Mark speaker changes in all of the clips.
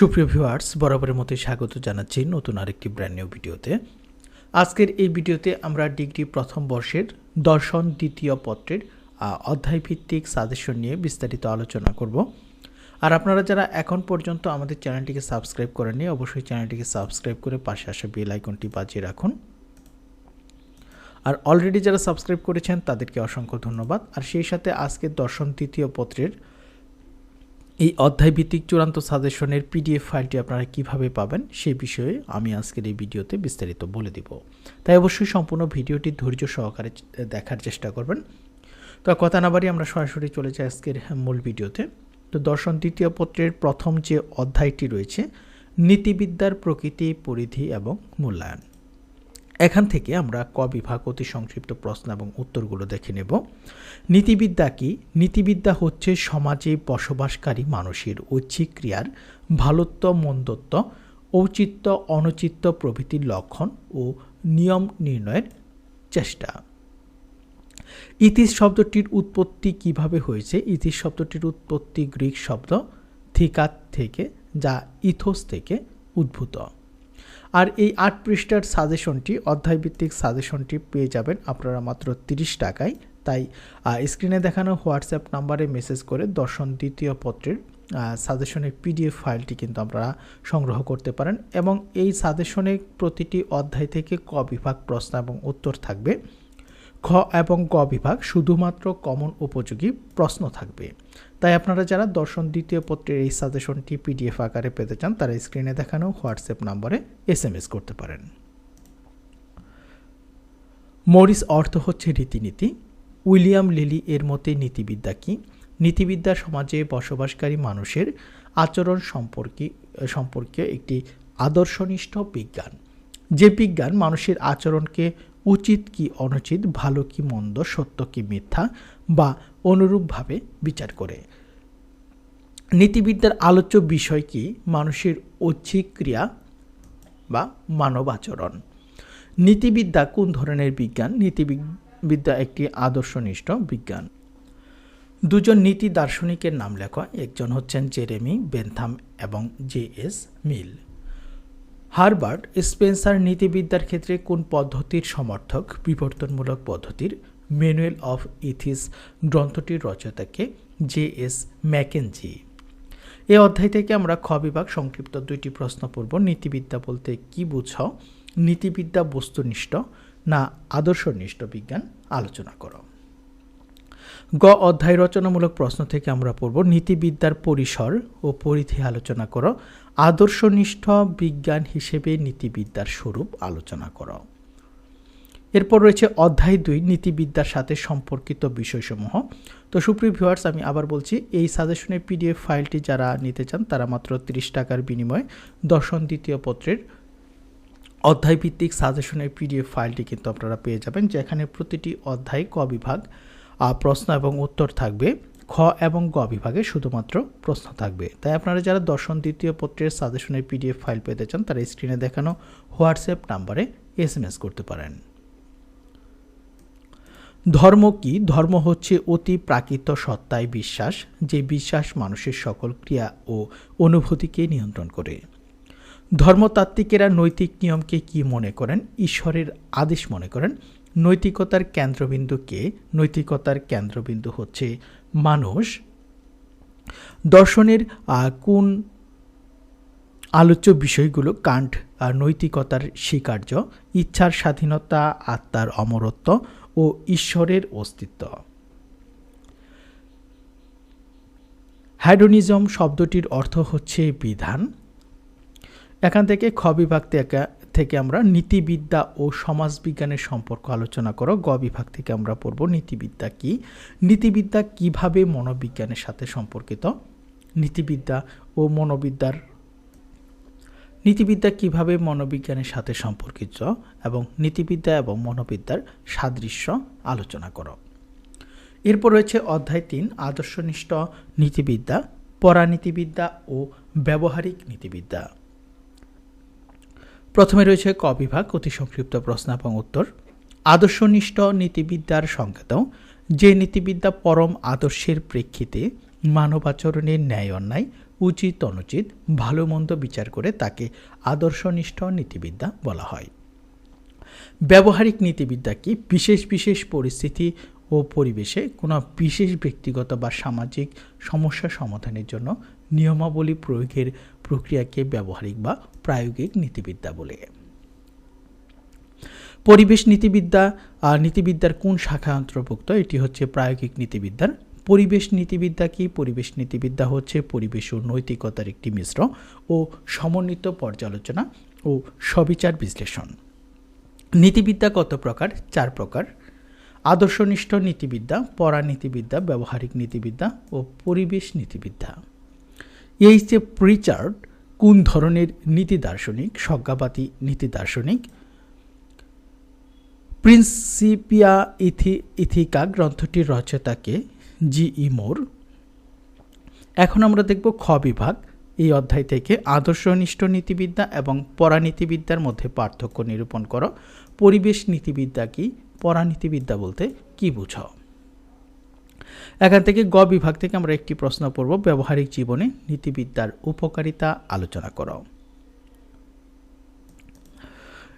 Speaker 1: সুপ্রিয় ভিউয়ার্স, বরাবরের মতোই স্বাগত জানাচ্ছি নতুন আরেকটি ব্র্যান্ড নিউ ভিডিওতে। আজকের এই ভিডিওতে আমরা ডিগ্রি প্রথম বর্ষের দর্শন দ্বিতীয় পত্রের অধ্যায়ভিত্তিক সাজেশন নিয়ে বিস্তারিত আলোচনা করব। আর আপনারা যারা এখন পর্যন্ত আমাদের চ্যানেলটিকে সাবস্ক্রাইব করেননি, অবশ্যই চ্যানেলটিকে সাবস্ক্রাইব করে পাশে আসা বেল আইকনটি বাজিয়ে রাখুন। আর অলরেডি যারা সাবস্ক্রাইব করেছেন, তাদেরকে অসংখ্য ধন্যবাদ। আর সেই সাথে আজকের দর্শন তৃতীয় পত্রের এই অধ্যায়ভিত্তিক চূড়ান্ত সাজেশনের পিডিএফ ফাইলটি আপনারা কীভাবে পাবেন সেই বিষয়ে আমি আজকের এই ভিডিওতে বিস্তারিত বলে দিব। তাই অবশ্যই সম্পূর্ণ ভিডিওটি ধৈর্য সহকারে দেখার চেষ্টা করবেন। তো কথা না বাড়ি আমরা সরাসরি চলে যাই আজকের মূল ভিডিওতে। তো দর্শন দ্বিতীয় পত্রের প্রথম যে অধ্যায়টি রয়েছে, নীতিবিদ্যার প্রকৃতি, পরিধি এবং মূল্যায়ন। এখান থেকে আমরা ক বিভাগ অতি সংক্ষিপ্ত প্রশ্ন এবং উত্তরগুলো দেখে নেব। নীতিবিদ্যা কি? নীতিবিদ্যা হচ্ছে সমাজে বসবাসকারী মানুষের ঐচ্ছিক ক্রিয়ার ভালোত্ব, মন্দত্ব, ঔচিত্য, অনুচিত্য প্রভৃতির লক্ষণ ও নিয়ম নির্ণয়ের চেষ্টা। ইতিস শব্দটির উৎপত্তি কীভাবে হয়েছে? ইতিস শব্দটির উৎপত্তি গ্রিক শব্দ থিকাত থেকে, যা ইথোস থেকে উদ্ভূত। আর এই আট পৃষ্ঠার সাজেশনটি, অধ্যায়ভিত্তিক সাজেশনটি পেয়ে যাবেন আপনারা মাত্র তিরিশ টাকায়। তাই স্ক্রিনে দেখানো হোয়াটসঅ্যাপ নাম্বারে মেসেজ করে দর্শন দ্বিতীয় পত্রের সাজেশনের পিডিএফ ফাইলটি কিন্তু আপনারা সংগ্রহ করতে পারেন এবং এই সাজেশনে প্রতিটি অধ্যায় থেকে ক বিভাগ প্রশ্ন এবং উত্তর থাকবে। খ এবং গ বিভাগ শুধুমাত্র কমন উপযোগী প্রশ্ন থাকবে। তাই আপনারা যারা দর্শন দ্বিতীয় পত্রের এই সাজেশনটি পিডিএফ আকারে পেতে চান, তারা স্ক্রিনে দেখানো হোয়াটসঅ্যাপ নম্বরে এস করতে পারেন। মরিস অর্থ হচ্ছে রীতিনীতি। উইলিয়াম লিলি এর মতে নীতিবিদ্যা কি? নীতিবিদ্যা সমাজে বসবাসকারী মানুষের আচরণ সম্পর্কে সম্পর্কে একটি আদর্শনিষ্ঠ বিজ্ঞান। যে বিজ্ঞান মানুষের আচরণকে উচিত কি অনুচিত, ভালো কি মন্দ, সত্য কি মিথ্যা বা অনুরূপভাবে বিচার করে। নীতিবিদ্যার আলোচ্য বিষয় কি? মানুষের ঐচ্ছিক ক্রিয়া বা মানব আচরণ। নীতিবিদ্যা কোন ধরনের বিজ্ঞান? নীতিবিদ্যা একটি আদর্শনিষ্ঠ বিজ্ঞান। দুজন নীতি দার্শনিকের নাম লেখা। একজন হচ্ছেন জেরেমি বেনথাম এবং J S Mill. Herbert Spencer নীতিবিদ্যার ক্ষেত্রে কোন পদ্ধতির সমর্থক? বিবর্তনমূলক পদ্ধতির ম্যানুয়াল অফ ইথিস গ্রন্থটির রচয়িতাকে জে এস ম্যাকেনজি। এই অধ্যায় থেকে আমরা খ বিভাগ সংক্ষিপ্ত দুইটি প্রশ্ন পড়ব। নীতিবিদ্যা বলতে কি বুঝাও নীতিবিদ্যা বস্তুনিষ্ঠ না আদর্শনিষ্ঠ বিজ্ঞান? আলোচনা করো। গ অধ্যায় রচনামূলক প্রশ্ন থেকে আমরা পড়ব। নীতিবিদ্যার পরিসর ও পরিধি আলোচনা করো। আদর্শনিষ্ঠ বিজ্ঞান হিসেবে নীতিবিদ্যার স্বরূপ আলোচনা করো। এরপর রয়েছে অধ্যায় দুই, নীতিবিদ্যার সাথে সম্পর্কিত বিষয়সমূহ। তো সুপ্রিয় ভিউয়ার্স আমি আবার বলছি, এই সাজেশনের পিডিএফ ফাইলটি যারা নিতে চান, তারা মাত্র তিরিশ টাকার বিনিময়ে দর্শন দ্বিতীয় পত্রের অধ্যায়ভিত্তিক সাজেশনের পিডিএফ ফাইলটি কিন্তু আপনারা পেয়ে যাবেন, যেখানে প্রতিটি অধ্যায় ক বিভাগ প্রশ্ন এবং উত্তর থাকবে। খ এবং গ বিভাগে শুধুমাত্র প্রশ্ন থাকবে। তাই আপনারা যারা দর্শন দ্বিতীয় পত্রের সাজেশনের পিডিএফ ফাইল পেতে চান, তারা স্ক্রিনে দেখানো হোয়াটসঅ্যাপ নাম্বারে এস করতে পারেন। ধর্ম কি? ধর্ম হচ্ছে অতি প্রাকৃত সত্তায় বিশ্বাস, যে বিশ্বাস মানুষের সকল ক্রিয়া ও অনুভূতিকে নিয়ন্ত্রণ করে। ধর্মতাত্ত্বিকেরা নৈতিক নিয়মকে কি মনে করেন? ঈশ্বরের আদেশ মনে করেন। নৈতিকতার কেন্দ্রবিন্দু কে? নৈতিকতার কেন্দ্রবিন্দু হচ্ছে মানুষ। দর্শনের কোন আলোচ্য বিষয়গুলো আর নৈতিকতার স্বীকার্য? ইচ্ছার স্বাধীনতা, আত্মার অমরত্ব। ও ঈশ্বরের অস্তিত্ব। হ্যাডোনিজম শব্দটির অর্থ হচ্ছে বিধান। এখান থেকে খ বিভাগ থেকে থেকে আমরা নীতিবিদ্যা ও সমাজবিজ্ঞানের সম্পর্ক আলোচনা করো। গ বিভাগ থেকে আমরা পড়ব নীতিবিদ্যা কি? নীতিবিদ্যা কীভাবে মনোবিজ্ঞানের সাথে সম্পর্কিত? নীতিবিদ্যা ও মনোবিদ্যার নীতিবিদ্যা কীভাবে মনোবিজ্ঞানের সাথে সম্পর্কিত এবং নীতিবিদ্যা এবং মনোবিদ্যার সাদৃশ্য আলোচনা করো। এরপর রয়েছে অধ্যায় তিন, আদর্শনিষ্ঠ নীতিবিদ্যা, পরানীতিবিদ্যা ও ব্যবহারিক নীতিবিদ্যা। প্রথমে রয়েছে ক বিভাগ, অতি সংক্ষিপ্ত প্রশ্ন এবং উত্তর। আদর্শনিষ্ঠ নীতিবিদ্যার সংকেত যে নীতিবিদ্যা পরম আদর্শের প্রেক্ষিতে মানবাচরণের ন্যায় অন্যায় উচিত অনুচিত, ভালো মন্দ বিচার করে তাকে আদর্শনিষ্ঠ নীতিবিদ্যা বলা হয়। ব্যবহারিক নীতিবিদ্যা কি? বিশেষ বিশেষ পরিস্থিতি ও পরিবেশে কোনো বিশেষ ব্যক্তিগত বা সামাজিক সমস্যা সমাধানের জন্য নিয়মাবলী প্রয়োগের প্রক্রিয়াকে ব্যবহারিক বা প্রায়োগিক নীতিবিদ্যা বলে। পরিবেশ নীতিবিদ্যা আর নীতিবিদ্যার কোন শাখা অন্তর্ভুক্ত? এটি হচ্ছে প্রায়োগিক নীতিবিদ্যার পরিবেশ নীতিবিদ্যা কি? পরিবেশ নীতিবিদ্যা হচ্ছে পরিবেশ ও নৈতিকতার একটি মিশ্র ও সমন্বিত পর্যালোচনা ও সবিচার বিশ্লেষণ। নীতিবিদ্যা কত প্রকার? চার প্রকার। আদর্শনিষ্ঠ নীতিবিদ্যা পরানীতিবিদ্যা ব্যবহারিক নীতিবিদ্যা ও পরিবেশ নীতিবিদ্যা। এই যে প্রিচার্ড কোন ধরনের নীতি দার্শনিক? স্বজ্ঞাবাদী নীতি দার্শনিক। প্রিন্সিপিয়া ইথি, ইথিকা গ্রন্থটির রচয়িতাকে জি ই মোর। এখন আমরা দেখব খ বিভাগ। এই অধ্যায় থেকে আদর্শনিষ্ঠ নীতিবিদ্যা এবং পরানীতিবিদ্যার মধ্যে পার্থক্য নিরূপণ করো। পরিবেশ নীতিবিদ্যা কি? পরানীতিবিদ্যা বলতে কি বুঝাও? এখান থেকে গ বিভাগ থেকে আমরা একটি প্রশ্ন পড়ব, ব্যবহারিক জীবনে নীতিবিদ্যার উপকারিতা আলোচনা করো।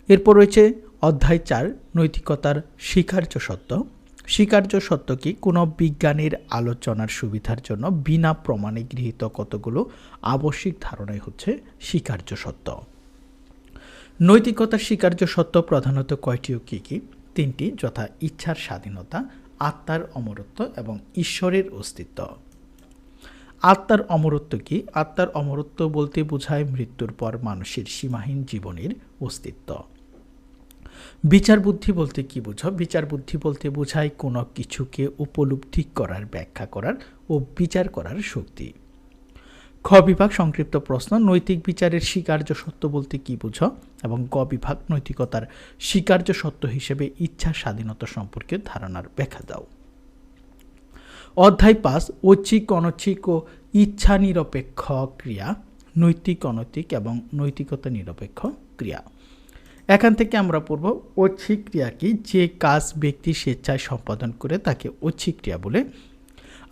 Speaker 1: এরপর রয়েছে অধ্যায় চার, নৈতিকতার স্বীকার্য সত্য। স্বীকার্য সত্য কি? কোনো বিজ্ঞানীর আলোচনার সুবিধার জন্য বিনা প্রমাণে গৃহীত কতগুলো আবশ্যিক ধারণাই হচ্ছে স্বীকার্য সত্য। নৈতিকতার স্বীকার্য সত্য প্রধানত কয়টি ও কী কী? তিনটি, যথা ইচ্ছার স্বাধীনতা, আত্মার অমরত্ব এবং ঈশ্বরের অস্তিত্ব। আত্মার অমরত্ব কি? আত্মার অমরত্ব বলতে বোঝায় মৃত্যুর পর মানুষের সীমাহীন জীবনের অস্তিত্ব। বিচার বুদ্ধি বলতে কি বোঝো? বিচার বুদ্ধি বলতে বোঝায় কোনো কিছুকে উপলব্ধি করার, ব্যাখ্যা করার ও বিচার করার শক্তি। খ বিভাগ সংক্ষিপ্ত প্রশ্ন, নৈতিক বিচারের স্বীকার্য সত্য বলতে কি বুঝো? এবং গ বিভাগ নৈতিকতার স্বীকার্য সত্য হিসেবে ইচ্ছা স্বাধীনতা সম্পর্কে ধারণার ব্যাখ্যা দাও। অধ্যায় পাঁচ, ঐচ্ছিক, অনৈচ্ছিক ও ইচ্ছা নিরপেক্ষ ক্রিয়া, নৈতিক, অনৈতিক এবং নৈতিকতা নিরপেক্ষ ক্রিয়া। এখান থেকে আমরা পড়ব ঐচ্ছিক ক্রিয়া কি? যে কাজ ব্যক্তি স্বেচ্ছায় সম্পাদন করে তাকে ঐচ্ছিক ক্রিয়া বলে।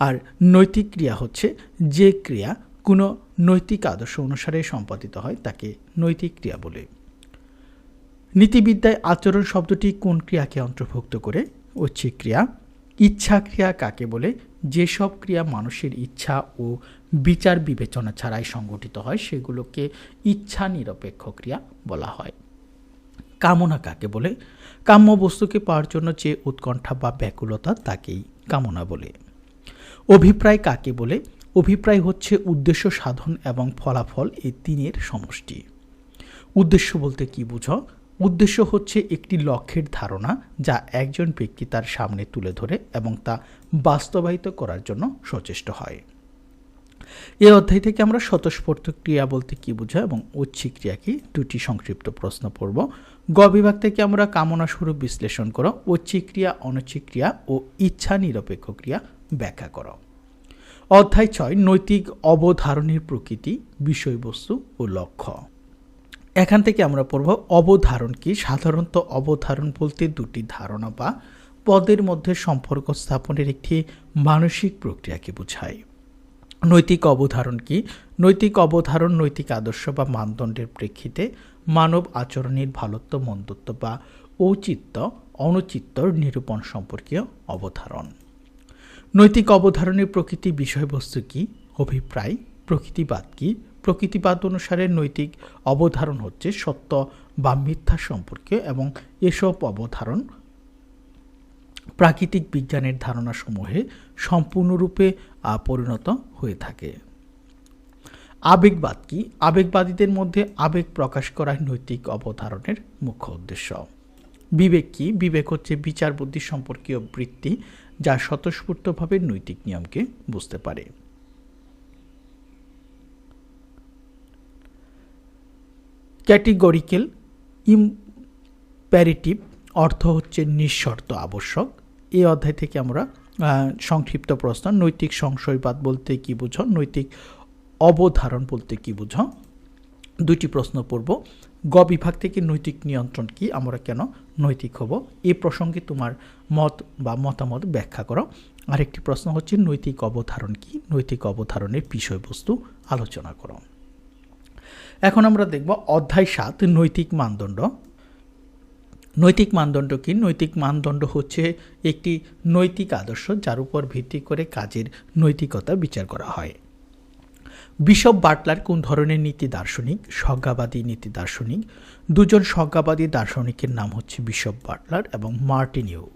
Speaker 1: আর নৈতিক ক্রিয়া হচ্ছে যে ক্রিয়া কোনো নৈতিক আদর্শ অনুসারে সম্পাদিত হয় তাকে নৈতিক ক্রিয়া বলে। নীতিবিদ্যায় আচরণ শব্দটি কোন ক্রিয়াকে অন্তর্ভুক্ত করে? ঐচ্ছিক ক্রিয়া। ইচ্ছা ক্রিয়া কাকে বলে? যেসব ক্রিয়া মানুষের ইচ্ছা ও বিচার বিবেচনা ছাড়াই সংগঠিত হয়, সেগুলোকে ইচ্ছা নিরপেক্ষ ক্রিয়া বলা হয়। কামনা কাকে বলে? কাম্য বস্তুকে পাওয়ার জন্য যে উৎকণ্ঠা বা ব্যাকুলতা তাকেই কামনা বলে। অভিপ্রায় কাকে বলে? অভিপ্রায় হচ্ছে উদ্দেশ্য সাধন এবং ফলাফল এই তিনের সমষ্টি। উদ্দেশ্য বলতে কি বুঝো? উদ্দেশ্য হচ্ছে একটি লক্ষ্যের ধারণা যা একজন ব্যক্তি তার সামনে তুলে ধরে এবং তা বাস্তবায়িত করার জন্য সচেষ্ট হয়। এই অধ্যায় থেকে আমরা স্বতঃস্ফূর্ত ক্রিয়া বলতে কি বোঝায় এবং ঐচ্ছিক ক্রিয়া কি দুটি সংক্ষিপ্ত প্রশ্ন পড়ব। গ বিভাগ থেকে আমরা কামনা স্বরূপ বিশ্লেষণ করো ঐচ্ছিক ক্রিয়া অনৈচ্ছিক ক্রিয়া ও ইচ্ছা নিরপেক্ষ ক্রিয়া ব্যাখ্যা করো। অধ্যায় ছয়, নৈতিক অবধারণের প্রকৃতি, বিষয়বস্তু ও লক্ষ্য। এখান থেকে আমরা পড়ব অবধারণ কি, সাধারণত অবধারণ বলতে দুটি ধারণা বা পদের মধ্যে সম্পর্ক স্থাপনের একটি মানসিক প্রক্রিয়াকে বোঝায়। নৈতিক অবধারণ কি? নৈতিক অবধারণ, নৈতিক আদর্শ বা মানদণ্ডের প্রেক্ষিতে মানব আচরণের ভালত্ব, মন্দত্ব বা ঔচিত্য, অনুচিত্তর নিরূপণ সম্পর্কীয় অবধারণ। নৈতিক অবধারণের প্রকৃতি বিষয়বস্তু কি? অভিপ্রায়, প্রকৃতিবাদ কি? প্রকৃতিবাদ অনুসারে নৈতিক অবধারণ হচ্ছে সত্য বা মিথ্যা সম্পর্কে এবং এসব অবধারণ প্রাকৃতিক বিজ্ঞানের ধারণাসমূহে সম্পূর্ণরূপে পরিণত হয়ে থাকে। আবেগবাদ কি? আবেগবাদীদের মধ্যে আবেগ প্রকাশ করা নৈতিক অবধারণের মুখ্য উদ্দেশ্য। বিবেক কি? বিবেক হচ্ছে বিচার বুদ্ধি সম্পর্কীয় বৃত্তি যা স্বতঃস্ফূর্তভাবে নৈতিক নিয়মকে বুঝতে পারে। ক্যাটিগরিক্যাল ইম্প্যারিটিভ অর্থ হচ্ছে নিঃশর্ত আবশ্যক। এই অধ্যায় থেকে আমরা সংক্ষিপ্ত প্রশ্ন, নৈতিক সংশয়বাদ বলতে কি বুঝো, নৈতিক অবধারণ বলতে কি বুঝো? দুটি প্রশ্ন পড়ব। গ বিভাগ থেকে নৈতিক নিয়ন্ত্রণ কি, আমরা কেন নৈতিক হব? এই প্রসঙ্গে তোমার মত বা মতামত ব্যাখ্যা করো। আরেকটি প্রশ্ন হচ্ছে, নৈতিক অবধারণ কি? নৈতিক অবধারণের বিষয়বস্তু আলোচনা করো। এখন আমরা দেখব অধ্যায় সাত, নৈতিক মানদণ্ড। নৈতিক মানদণ্ড কি? নৈতিক মানদণ্ড হচ্ছে একটি নৈতিক আদর্শ যার উপর ভিত্তি করে কাজের নৈতিকতা বিচার করা হয়। বিশপ বাটলার কোন ধরনের নীতি দার্শনিক? স্বজ্ঞাবাদী নীতি দার্শনিক। দুজন স্বজ্ঞাবাদী দার্শনিকের নাম হচ্ছে বিশপ বাটলার এবং মার্টিনিউ।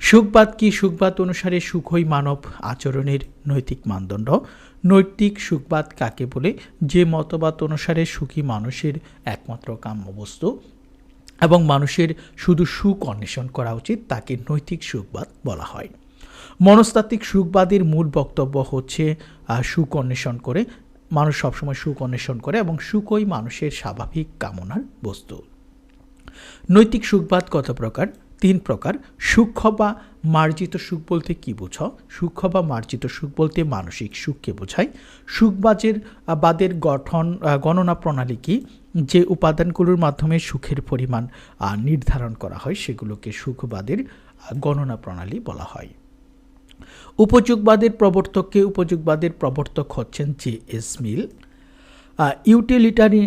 Speaker 1: সুখবাদ কি? সুখবাদ অনুসারে সুখই মানব আচরণের নৈতিক মানদণ্ড। নৈতিক সুখবাদ কাকে বলে? যে মতবাদ অনুসারে সুখী মানুষের একমাত্র কাম্য বস্তু এবং মানুষের শুধু সুখ অন্বেষণ করা উচিত, তাকে নৈতিক সুখবাদ বলা হয়। মনস্তাত্ত্বিক সুখবাদের মূল বক্তব্য হচ্ছে সুখ অন্বেষণ করে, মানুষ সবসময় সুখ অন্বেষণ করে এবং সুখই মানুষের স্বাভাবিক কামনার বস্তু। নৈতিক সুখবাদ কত প্রকার? তিন প্রকার। সূক্ষ্ম বা মার্জিত সুখ বলতে কি বোঝাও সূক্ষ্ম বা মার্জিত সুখ বলতে মানসিক সুখকে বোঝায়। সুখবাজের বাদের গঠন গণনা প্রণালী কি? যে উপাদানগুলোর মাধ্যমে সুখের পরিমাণ নির্ধারণ করা হয়, সেগুলোকে সুখবাদের গণনা প্রণালী বলা হয়। উপযোগবাদের প্রবর্তককে উপযোগবাদের প্রবর্তক হচ্ছেন জে এস মিল। ইউটিলিটারি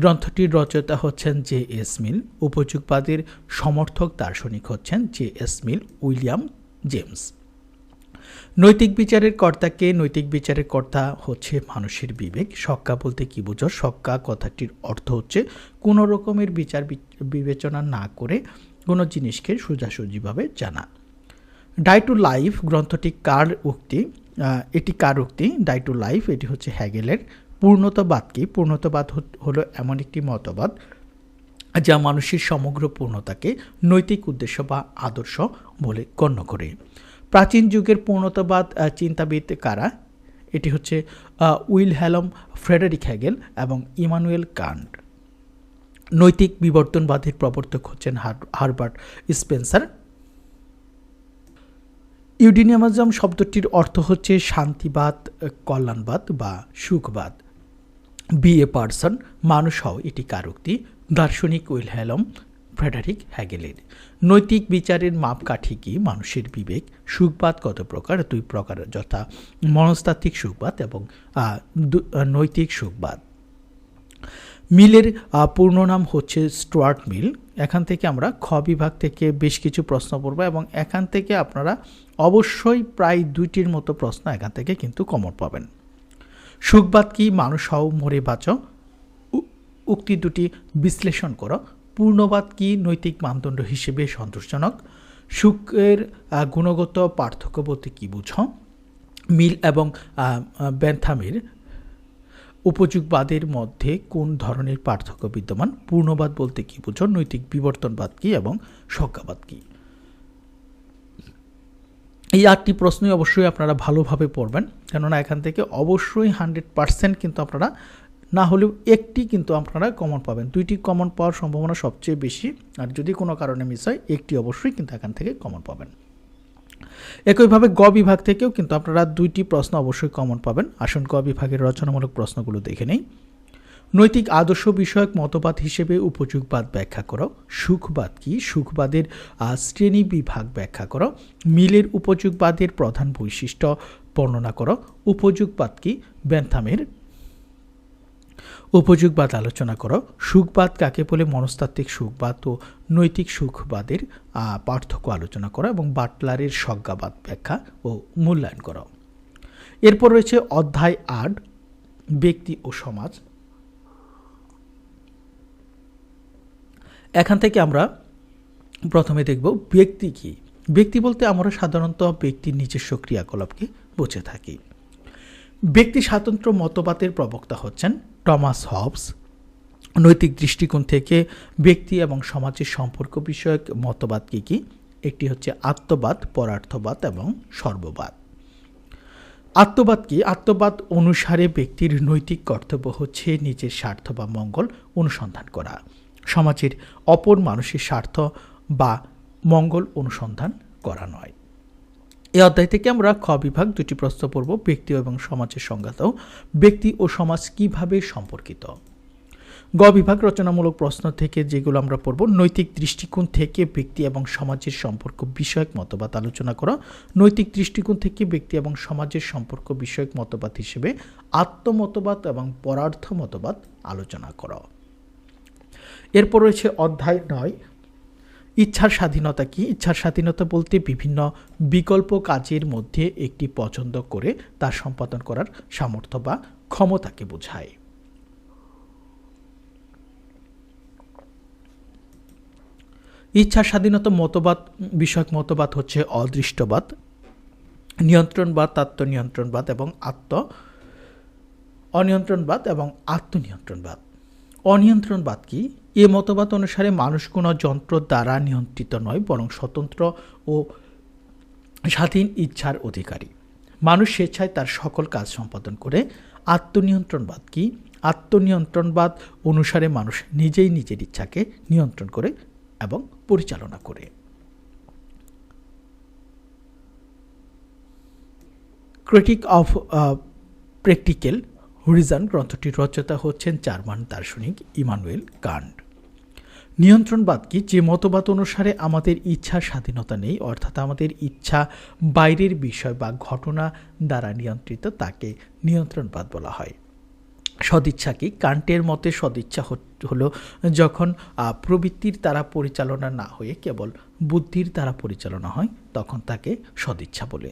Speaker 1: গ্রন্থটির রচয়িতা হচ্ছেন জে এস মিল। উপযোগবাদের সমর্থক দার্শনিক হচ্ছেন J S Mill William James. নৈতিক বিচারের কর্তাকে নৈতিক বিচারের কর্তা হচ্ছে মানুষের বিবেক। সক্কা বলতে কি বুঝো? সক্কা কথাটির অর্থ হচ্ছে কোনো রকমের বিচার বিবেচনা না করে কোনো জিনিসকে সোজাসুজিভাবে জানা। ডাই টু লাইফ গ্রন্থটি কার উক্তি? এটি কার উক্তি? ডাই টু লাইফ এটি হচ্ছে হ্যাগেলের পূর্ণতাবাদ কি পূর্ণতাবাদ হলো এমন একটি মতবাদ যা মানুষের সমগ্র পূর্ণতাকে নৈতিক উদ্দেশ্য বা আদর্শ বলে গণ্য করে। প্রাচীন যুগের পূর্ণতাবাদ চিন্তাবিদ কারা? এটি হচ্ছে উইল হ্যালম ফ্রেডারিক হ্যাগেল এবং ইমানুয়েল কান্ট। নৈতিক বিবর্তনবাদের প্রবর্তক হচ্ছেন হারবার্ট স্পেন্সার। ইউডিনিয়ামাজম শব্দটির অর্থ হচ্ছে শান্তিবাদ, কল্যাণবাদ বা সুখবাদ। বি এ পার্সন, মানুষ হও এটি কারোক্তি দার্শনিক উইলহ্যালম ফ্রেডারিক হ্যাগেলের নৈতিক বিচারের মাপকাঠি কি? মানুষের বিবেক, সুখবাদ কত প্রকার? দুই প্রকার, যথা মনস্তাত্ত্বিক সুখবাদ এবং নৈতিক সুখবাদ। মিলের পূর্ণ নাম হচ্ছে স্টুয়ার্ট মিল। এখান থেকে আমরা খ বিভাগ থেকে বেশ কিছু প্রশ্ন পড়ব এবং এখান থেকে আপনারা অবশ্যই প্রায় দুইটির মতো প্রশ্ন এখান থেকে কিন্তু কমন পাবেন। সুখবাদ কি? মানুষ হও, মরে বাঁচ। উক্তি দুটি বিশ্লেষণ করো। পূর্ণবাদ কি নৈতিক মানদণ্ড হিসেবে সন্তোষজনক? সুখের গুণগত পার্থক্য বলতে কী বুঝ? মিল এবং ব্যান্থামের উপযোগবাদের মধ্যে কোন ধরনের পার্থক্য বিদ্যমান? পূর্ণবাদ বলতে কী বুঝো? নৈতিক বিবর্তনবাদ কী এবং সজ্ঞাবাদ কী? এই আটটি প্রশ্নই অবশ্যই আপনারা ভালোভাবে পড়বেন। কেননা এখান থেকে অবশ্যই হান্ড্রেড পারসেন্ট কিন্তু আপনারা না হলেও একটি কিন্তু আপনারা কমন পাবেন। দুইটি কমন পাওয়ার সম্ভাবনা সবচেয়ে বেশি। আর যদি কোনো কারণে মিস হয়, একটি অবশ্যই কিন্তু এখান থেকে কমন পাবেন। একইভাবে গ বিভাগ থেকেও কিন্তু আপনারা দুইটি প্রশ্ন অবশ্যই কমন পাবেন। আসুন গ বিভাগের রচনামূলক প্রশ্নগুলো দেখে নেই। নৈতিক আদর্শ বিষয়ক মতবাদ হিসেবে উপযোগবাদ ব্যাখ্যা করো। সুখবাদ কি? সুখবাদের শ্রেণি বিভাগ ব্যাখ্যা করো। মিলের উপযোগবাদের প্রধান বৈশিষ্ট্য বর্ণনা করো। উপযোগবাদ কি? ব্যান্থামের উপযোগবাদ আলোচনা করো। সুখবাদ কাকে বলে? মনস্তাত্ত্বিক সুখবাদ ও নৈতিক সুখবাদের পার্থক্য আলোচনা করো এবং বাটলারের সজ্ঞাবাদ ব্যাখ্যা ও মূল্যায়ন করো। এরপর রয়েছে অধ্যায় আট, ব্যক্তি ও সমাজ। এখান থেকে আমরা প্রথমে দেখব ব্যক্তি কি। ব্যক্তি বলতে আমরা সাধারণত ব্যক্তির নিজস্ব ক্রিয়াকলাপকে বুঝে থাকি। ব্যক্তি স্বাতন্ত্র মতবাদের প্রবক্তা হচ্ছেন টমাস হবস, নৈতিক দৃষ্টিকোণ থেকে ব্যক্তি এবং সমাজের সম্পর্ক বিষয়ক মতবাদ কী কী? একটি হচ্ছে আত্মবাদ, পরার্থবাদ এবং সর্ববাদ। আত্মবাদ কি? আত্মবাদ অনুসারে ব্যক্তির নৈতিক কর্তব্য হচ্ছে নিজের স্বার্থ বা মঙ্গল অনুসন্ধান করা। সমাজের অপর মানুষের স্বার্থ বা মঙ্গল অনুসন্ধান করা নয়। এই অধ্যায় থেকে আমরা খ বিভাগ দুটি প্রশ্ন পড়ব, ব্যক্তি এবং সমাজের সংজ্ঞাত ব্যক্তি ও সমাজ কীভাবে সম্পর্কিত? গ বিভাগ রচনামূলক প্রশ্ন থেকে যেগুলো আমরা পড়ব, নৈতিক দৃষ্টিকোণ থেকে ব্যক্তি এবং সমাজের সম্পর্ক বিষয়ক মতবাদ আলোচনা করা, নৈতিক দৃষ্টিকোণ থেকে ব্যক্তি এবং সমাজের সম্পর্ক বিষয়ক মতবাদ হিসেবে আত্মমতবাদ এবং পরার্থ মতবাদ আলোচনা করা। এরপর রয়েছে অধ্যায় নয় ইচ্ছার স্বাধীনতা কি? ইচ্ছার স্বাধীনতা বলতে বিভিন্ন বিকল্প কাজের মধ্যে একটি পছন্দ করে তা সম্পাদন করার সামর্থ্য বা ক্ষমতাকে বোঝায়। ইচ্ছার স্বাধীনতা মতবাদ, বিষয়ক মতবাদ হচ্ছে অদৃষ্টবাদ, নিয়ন্ত্রণবাদ, আত্মনিয়ন্ত্রণবাদ এবং আত্ম অনিয়ন্ত্রণবাদ এবং আত্মনিয়ন্ত্রণবাদ। অনিয়ন্ত্রণবাদ কি? এ মতবাদ অনুসারে মানুষ কোনো যন্ত্র দ্বারা নিয়ন্ত্রিত নয়, বরং স্বতন্ত্র ও স্বাধীন ইচ্ছার অধিকারী। মানুষ স্বেচ্ছায় তার সকল কাজ সম্পাদন করে। আত্মনিয়ন্ত্রণবাদ কি? আত্মনিয়ন্ত্রণবাদ অনুসারে মানুষ নিজেই নিজের ইচ্ছাকে নিয়ন্ত্রণ করে এবং পরিচালনা করে। ক্রিটিক অফ প্র্যাকটিক্যাল হরিজান গ্রন্থটির রচয়িতা হচ্ছেন জার্মান দার্শনিক ইমানুয়েল কান্ড নিয়ন্ত্রণবাদ কি? যে মতবাদ অনুসারে আমাদের ইচ্ছা স্বাধীনতা নেই, অর্থাৎ আমাদের ইচ্ছা বাইরের বিষয় বা ঘটনা দ্বারা নিয়ন্ত্রিত, তাকে নিয়ন্ত্রণবাদ বলা হয়। সদিচ্ছা কি? কান্টের মতে সদিচ্ছা হলো যখন প্রবৃত্তির দ্বারা পরিচালনা না হয়ে কেবল বুদ্ধির দ্বারা পরিচালনা হয়, তখন তাকে সদিচ্ছা বলে।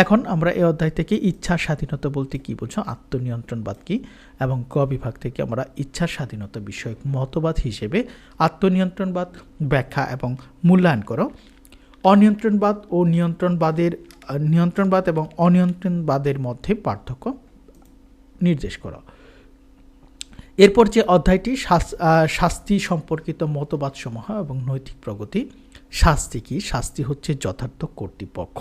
Speaker 1: এখন আমরা এই অধ্যায় থেকে ইচ্ছার স্বাধীনতা বলতে কী বোঝো আত্মনিয়ন্ত্রণবাদ কী? এবং ক বিভাগ থেকে আমরা ইচ্ছার স্বাধীনতা বিষয়ক মতবাদ হিসেবে আত্মনিয়ন্ত্রণবাদ ব্যাখ্যা এবং মূল্যায়ন করো। অনিয়ন্ত্রণবাদ ও নিয়ন্ত্রণবাদের, নিয়ন্ত্রণবাদ এবং অনিয়ন্ত্রণবাদের মধ্যে পার্থক্য নির্দেশ করো। এরপর যে অধ্যায়টি শাস্তি সম্পর্কিত মতবাদ সমূহ এবং নৈতিক প্রগতি, শাস্তি কি? শাস্তি হচ্ছে যথার্থ কর্তৃপক্ষ।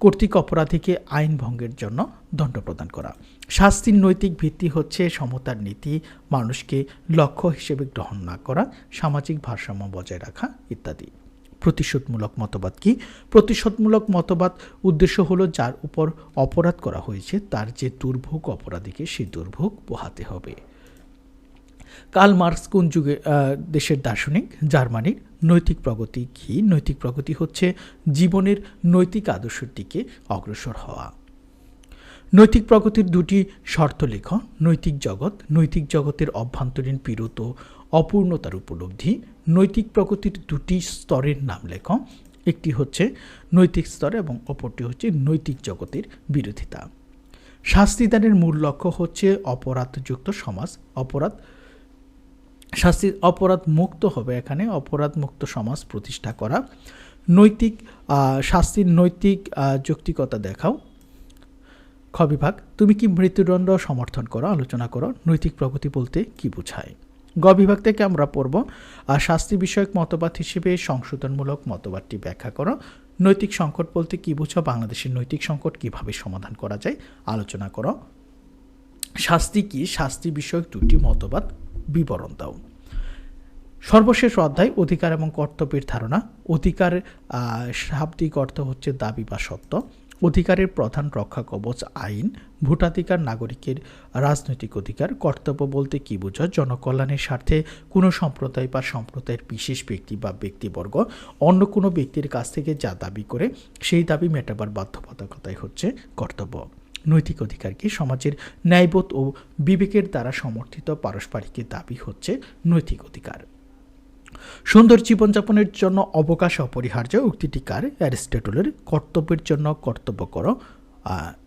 Speaker 1: কর্তৃক অপরাধীকে আইন ভঙ্গের জন্য দণ্ড প্রদান করা। শাস্তির নৈতিক ভিত্তি হচ্ছে সমতার নীতি, মানুষকে লক্ষ্য হিসেবে গ্রহণ না করা, সামাজিক ভারসাম্য বজায় রাখা ইত্যাদি। প্রতিশোধমূলক মতবাদ কি? প্রতিশোধমূলক মতবাদ উদ্দেশ্য হলো যার উপর অপরাধ করা হয়েছে, তার যে দুর্ভোগ অপরাধীকে সেই দুর্ভোগ পোহাতে হবে। কাল মার্কস কোন যুগে দেশের দার্শনিক? জার্মানির। নৈতিক প্রগতি কি? নৈতিক প্রগতি হচ্ছে জীবনের নৈতিক আদর্শের দিকে অগ্রসর হওয়া। নৈতিক প্রগতির দুটি শর্ত লেখ। নৈতিক জগৎ, নৈতিক জগতের অভ্যন্তরীণ বিরত অপূর্ণতার উপলব্ধি। নৈতিক প্রগতির দুটি স্তরের নাম লেখ। একটি হচ্ছে নৈতিক স্তর এবং অপরটি হচ্ছে নৈতিক জগতের বিরোধিতা। শাস্তিদানের মূল লক্ষ্য হচ্ছে অপরাধযুক্ত সমাজ। অপরাধ শাস্তির অপরাধ মুক্ত হবে এখানে, অপরাধ মুক্ত সমাজ প্রতিষ্ঠা করা। নৈতিক শাস্তির নৈতিক যৌক্তিকতা দেখাও। খ বিভাগ, তুমি কি মৃত্যুদণ্ড সমর্থন করো? আলোচনা করো। নৈতিক প্রগতি বলতে কি বোঝায়? গ বিভাগ থেকে আমরা পড়ব আর শাস্তি বিষয়ক মতবাদ হিসেবে সংশোধনমূলক মতবাদটি ব্যাখ্যা করো। নৈতিক সংকট বলতে কি বুঝো বাংলাদেশের নৈতিক সংকট কীভাবে সমাধান করা যায়? আলোচনা করো। শাস্তি কি? শাস্তি বিষয়ক দুটি মতবাদ বিবরণ দাও। সর্বশেষ অধ্যায়, অধিকার এবং কর্তব্যের ধারণা। অধিকার শাব্দিক অর্থ হচ্ছে দাবি বা সত্য। অধিকারের প্রধান রক্ষা কবচ, আইন। ভোটাধিকার, নাগরিকের রাজনৈতিক অধিকার। কর্তব্য বলতে কী বোঝো? জনকল্যাণের স্বার্থে কোনো সম্প্রদায় বা সম্প্রদায়ের বিশেষ ব্যক্তি বা ব্যক্তিবর্গ অন্য কোনো ব্যক্তির কাছ থেকে যা দাবি করে, সেই দাবি মেটাবার বাধ্যবাধকতাই হচ্ছে কর্তব্য। নৈতিক অধিকার কি সমাজের ন্যায়বোধ ও বিবেকের দ্বারা সমর্থিত পারস্পরিক দাবি হচ্ছে নৈতিক অধিকার। সুন্দর জীবনযাপনের জন্য অবকাশ অপরিহার্য উক্তিটি কার? অ্যারিস্টটলের কর্তব্যের জন্য কর্তব্য করো।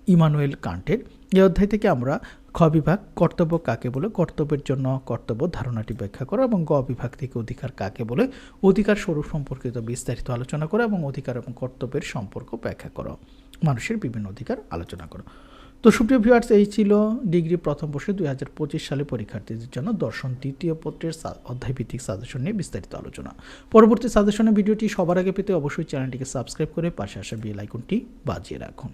Speaker 1: ইমানুয়েল কান্টের। এই অধ্যায় থেকে আমরা খ বিভাগ কর্তব্য কাকে বলে, কর্তব্যের জন্য কর্তব্য ধারণাটি ব্যাখ্যা করো এবং গ বিভাগ থেকে অধিকার কাকে বলে, অধিকার স্বরূপ সম্পর্কিত বিস্তারিত আলোচনা করো এবং অধিকার এবং কর্তব্যের সম্পর্ক ব্যাখ্যা করো। মানুষের বিভিন্ন অধিকার আলোচনা করো। তো সুপ্রিয় ভিউয়ার্স এই ছিল ডিগ্রি প্রথম বর্ষে দুই হাজার পঁচিশ সালে পরীক্ষার্থীদের জন্য দর্শন দ্বিতীয় পত্রের অধ্যায়ভিত্তিক সাজেশন নিয়ে বিস্তারিত আলোচনা। পরবর্তী সাজেশনের ভিডিওটি সবার আগে পেতে অবশ্যই চ্যানেলটিকে সাবস্ক্রাইব করে পাশে আসা বেল আইকনটি বাজিয়ে রাখুন।